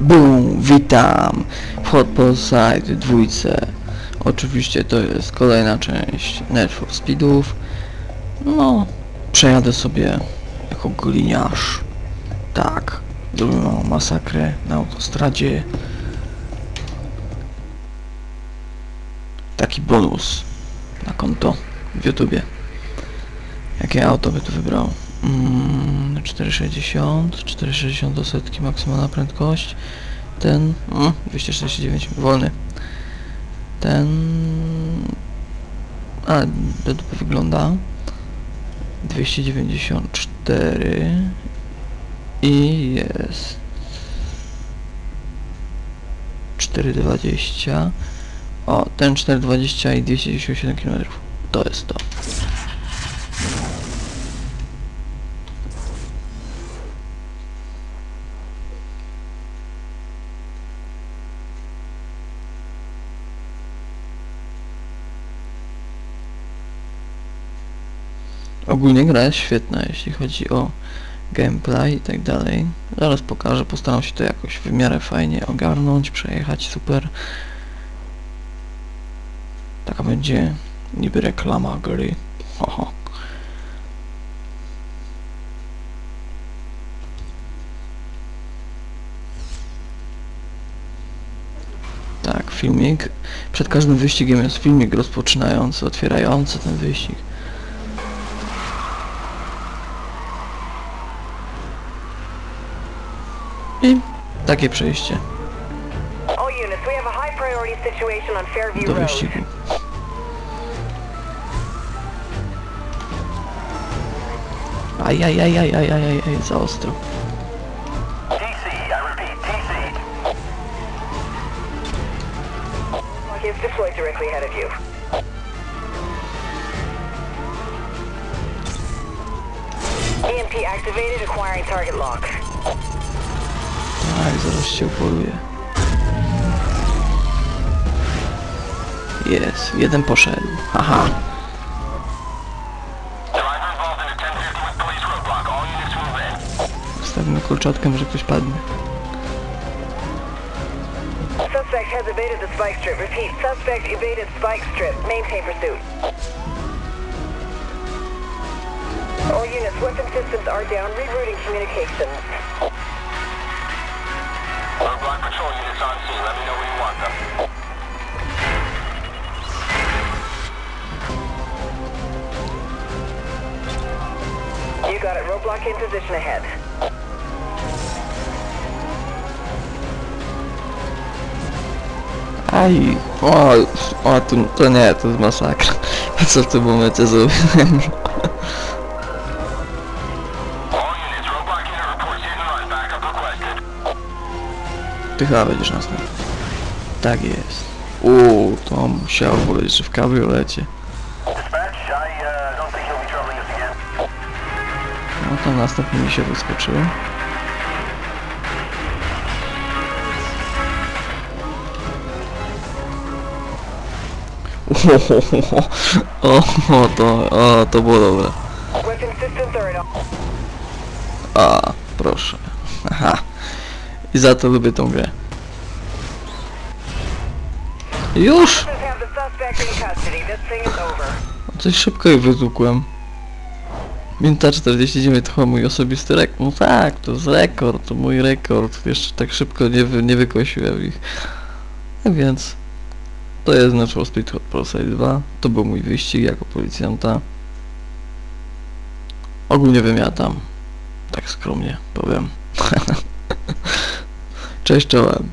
Boom, witam w Side dwójce. Oczywiście to jest kolejna część Need for Speedów. No, przejadę sobie jako gliniarz. Tak, zrobię małą masakrę na autostradzie. Taki bonus na konto w YouTubie. Jakie auto by tu wybrał? Mm, 460, 460 do setki maksymalna prędkość. Ten, mm, 249, wolny. Ten, a, do dupy wygląda. 294 i jest 420. O, ten 420 i 297 km. To jest to. Ogólnie gra jest świetna, jeśli chodzi o gameplay i tak dalej. Zaraz pokażę, postaram się to jakoś w miarę fajnie ogarnąć, przejechać super. Taka będzie niby reklama gry. Tak, filmik. Przed każdym wyścigiem jest filmik rozpoczynający, otwierający ten wyścig. I takie przejście All units, we have a high priority situation on Fairview do Road. wyścigu. Aj, aj, aj, aj, aj, aj, aj, aj, za ostro. TC, I repeat, TC. Is deployed directly ahead of you. EMP activated, acquiring target lock. Aj, zaraz się upoluje. Jest, jeden poszedł. Haha. Driver involved in a 1050 with police roadblock. All units move in. Stawimy kolczatkę, może ktoś padnie. Suspect has evaded the spike strip. Repeat, suspect evaded spike strip. Maintain pursuit. All units, weapon systems are down. Rerouting communications. On scene. Let me know you want them. You got it. Roadblock in position ahead. Ai, ó, ó, to tô neto, massacre. Essa tua momento resolvendo. Ty chyba będziesz następny. Tak jest. Uuu, to musiało boleć, że w kabriolecie. No to następnie mi się wyskoczyło. O, to, o, to było dobre. A, proszę. Aha. I za to lubię tą grę. Już! Coś szybko ich wytłukłem. Minuta 49 to mój osobisty rekord. No tak, to jest rekord, to mój rekord. Jeszcze tak szybko nie, wy, nie wykosiłem ich. Tak więc, to jest Need for Speed Hot Pursuit 2. To był mój wyścig jako policjanta. Ogólnie wymiatam. Tak skromnie powiem. Cześć czołem.